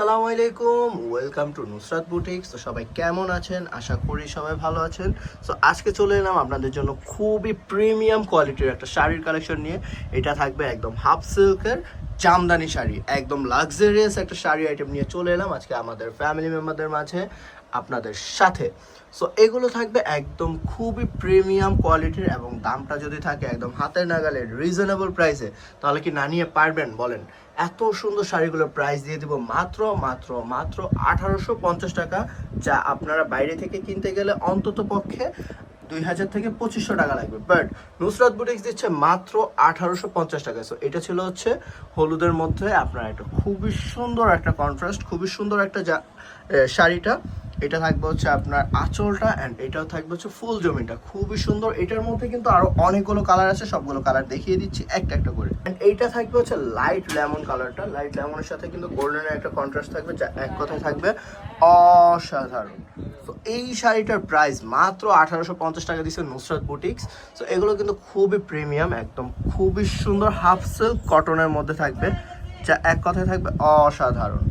আসসালামু আলাইকুম। Welcome to Nusrat boutiques তো সবাই কেমন আছেন? আশা করি সবাই ভালো আছেন। সো আজকে চলে এলাম আপনাদের জন্য খুবই প্রিমিয়াম কোয়ালিটির একটা শাড়ির কালেকশন নিয়ে। এটা থাকবে একদম হাফ সিল্কের জামদানি শাড়ি, একদম লাক্সারিয়াস একটা শাড়ি আইটেম নিয়ে চলে এলাম আজকে আমাদের ফ্যামিলি মেম্বারদের মাঝে, আপনাদের সাথে। সো এগুলো থাকবে একদম খুবই প্রিমিয়াম কোয়ালিটির এবং দামটা যদি থাকে একদম হাতের নাগালে রিজনেবল প্রাইসে তাহলে কি না নিয়ে পারবেন? বলেন। এত সুন্দর শাড়িগুলোর প্রাইস দিয়ে দিব মাত্র মাত্র মাত্র আঠারোশো পঞ্চাশ টাকা, যা আপনারা বাইরে থেকে কিনতে গেলে অন্তত পক্ষে দুই হাজার থেকে পঁচিশশো টাকা লাগবে। বাট নুসরাত বুটিক্স দিচ্ছে মাত্র আঠারোশো পঞ্চাশ টাকা সো এটা ছিল হচ্ছে হলুদের মধ্যে আপনার একটা খুবই সুন্দর একটা কন্ট্রাস্ট খুবই সুন্দর একটা যা শাড়িটা। এটা থাকবে হচ্ছে আপনার আঁচলটা অ্যান্ড এটাও থাকবে হচ্ছে ফুল জমিটা। খুবই সুন্দর। এটার মধ্যে কিন্তু আরও অনেকগুলো কালার আছে, সবগুলো কালার দেখিয়ে দিচ্ছি একটা একটা করে। অ্যান্ড এইটা থাকবে হচ্ছে লাইট লেমন কালারটা লাইট লেমনের সাথে কিন্তু গোল্ডেনের একটা কন্ট্রাস্ট থাকবে, যা এক কথায় থাকবে অসাধারণ। তো এই শাড়িটার প্রাইস মাত্র আঠারোশো পঞ্চাশ টাকা দিচ্ছে নুসরাত বুটিক্স তো এগুলো কিন্তু খুবই প্রিমিয়াম একদম খুবই সুন্দর হাফ সিল্ক কটনের মধ্যে থাকবে, যা এক কথায় থাকবে অসাধারণ।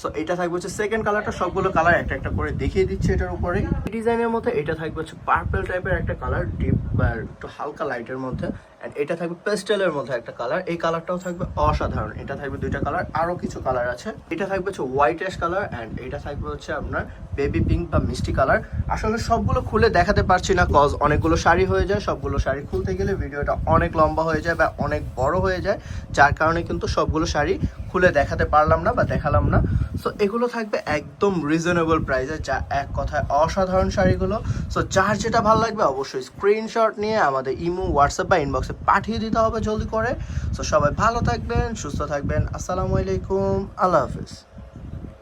সো এটা থাকবে হচ্ছে সেকেন্ড কালারটা সবগুলো কালার একটা একটা করে দেখিয়ে দিচ্ছি এটার উপরে। ডিজাইনের মধ্যে এটা থাকবে হচ্ছে পার্পল টাইপের একটা কালার ডিপ বা একটু হালকা লাইটের মধ্যে। অ্যান্ড এটা থাকবে পেস্টেলের মধ্যে একটা কালার এই কালারটাও থাকবে অসাধারণ। এটা থাকবে দুইটা কালার আরও কিছু কালার আছে। এটা থাকবে হচ্ছে হোয়াইট অ্যাশ কালার অ্যান্ড এটা থাকবে হচ্ছে আপনার বেবি পিঙ্ক বা মিষ্টি কালার আসলে সবগুলো খুলে দেখাতে পারছি না কজ অনেকগুলো শাড়ি হয়ে যায়। সবগুলো শাড়ি খুলতে গেলে ভিডিওটা অনেক লম্বা হয়ে যায় বা অনেক বড় হয়ে যায়। যার কারণে কিন্তু সবগুলো শাড়ি খুলে দেখাতে পারলাম না বা দেখালাম না। সো এগুলো থাকবে একদম রিজনেবল প্রাইসে যা এক কথায় অসাধারণ শাড়িগুলো। সো যার যেটা ভালো লাগবে অবশ্যই স্ক্রিনশট নিয়ে আমাদের ইমো, হোয়াটসঅ্যাপ বা ইনবক্সে পাঠিয়ে দিতে হবে জলদি করে। সো সবাই ভালো থাকবেন, সুস্থ থাকবেন। আসসালামু আলাইকুম। আল্লাহ হাফিজ।